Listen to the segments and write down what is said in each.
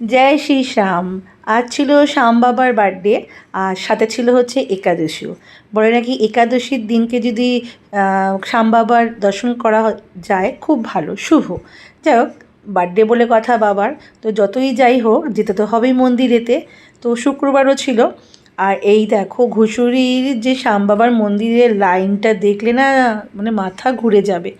জয় শ্রী শ্যাম আজ ছিল শ্যাম বাবার বার্থডে আর সাথে ছিল হচ্ছে একাদশীও বলে নাকি একাদশীর দিনকে যদি শ্যাম বাবার দর্শন করা যায়, খুব ভালো, শুভ। যাই হোক বার্থডে বলে কথা বাবার। তো যতই যাই হোক, যেতে তো হবেই মন্দিরেতে। তো শুক্রবারও ছিল। আর এই দেখো, ঘুষুরির যে শ্যাম বাবার মন্দিরের লাইনটা দেখলে না মানে মাথা ঘুরে যাবে।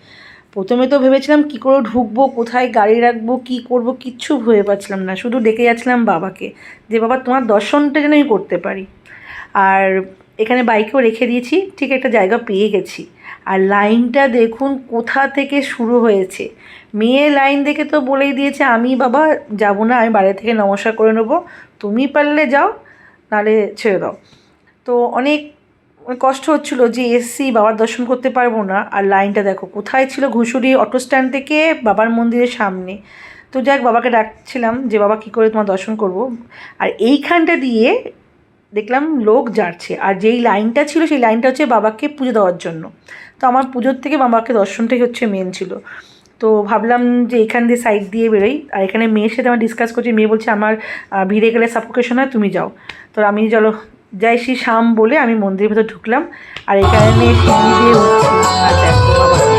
প্রথমে তো ভেবেছিলাম কী করে ঢুকবো, কোথায় গাড়ি রাখব, কি করব, কিচ্ছু ভেবে পাচ্ছিলাম না। শুধু ডেকে যাচ্ছিলাম বাবাকে যে, বাবা, তোমার দর্শনটা যেন আমি করতে পারি। আর এখানে বাইকেও রেখে দিয়েছি, ঠিক একটা জায়গা পেয়ে গেছি। আর লাইনটা দেখুন কোথা থেকে শুরু হয়েছে। মেয়ে লাইন দেখে তো বলেই দিয়েছে, আমি বাবা যাব না, আমি বাইরে থেকে নমস্কার করে নেব। তুমি পারলে যাও, নাহলে ছেড়ে দাও। তো অনেক কষ্ট হচ্ছিল যে এসছি, বাবার দর্শন করতে পারব না। আর লাইনটা দেখো, কোথায় ছিল ঘুষুরি অটো স্ট্যান্ড থেকে বাবার মন্দিরের সামনে। তো যাক, বাবাকে ডাকছিলাম যে, বাবা, কী করে তোমার দর্শন করব? আর এইখানটা দিয়ে দেখলাম লোক যাচ্ছে। আর যেই লাইনটা ছিল, সেই লাইনটা হচ্ছে বাবাকে পুজো দেওয়ার জন্য। তো আমার পুজোর থেকে বাবাকে দর্শনটাই হচ্ছে মেন ছিল। তো ভাবলাম যে, এখান দিয়ে সাইড দিয়ে বেরোই। আর এখানে মেয়ের সাথে আমার ডিসকাস করছি। মেয়ে বলছে, আমার ভিড়ে গেলে সাফোকেশন হয়, তুমি যাও। তো আমি, চলো যাই শ্রী শ্যাম বলে আমি মন্দিরের ভেতর ঢুকলাম আর এখানে আমি দিয়ে উঠছি।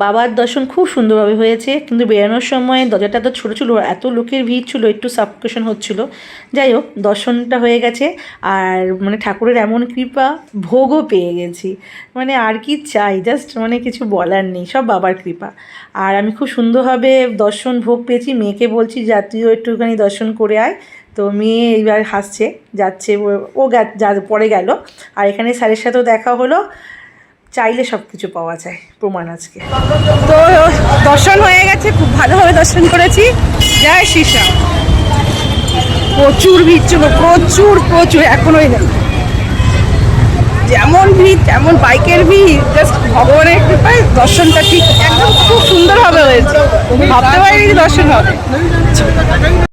বাবার দর্শন খুব সুন্দরভাবে হয়েছে। কিন্তু বেরানোর সময় দরজাটা তো ছোটো ছিল, এত লোকের ভিড় ছিল, একটু সাফোকেশন হচ্ছিল। যাই হোক, দর্শনটা হয়ে গেছে। আর মানে ঠাকুরের এমন কৃপা, ভোগও পেয়ে গেছি। মানে আর কি চাই জাস্ট মানে কিছু বলার নেই, সব বাবার কৃপা। আর আমি খুব সুন্দরভাবে দর্শন ভোগ পেয়েছি। মেয়েকে বলছি, যা, তুইও একটুখানি দর্শন করে আয়। তো মেয়ে এইবার হাসছে, যাচ্ছে, ও- যা, পরে গেল। আর এখানে স্যারের সাথেও দেখা হলো। চাইলে সব কিছু পাওয়া যায়, প্রমাণ আজকে। তো, দর্শন হয়ে গেছে, খুব ভালোভাবে দর্শন করেছি। জয় শ্রীশ্যাম প্রচুর ভিড় ছিল, প্রচুর প্রচুর, এখনোই নেই। যেমন ভিড়, তেমন বাইকের ভিড় জাস্ট ভগবানের কৃপায় দর্শনটা ঠিক একদম খুব সুন্দরভাবে হয়েছে। ভাবতে পারিনি দর্শন হবে।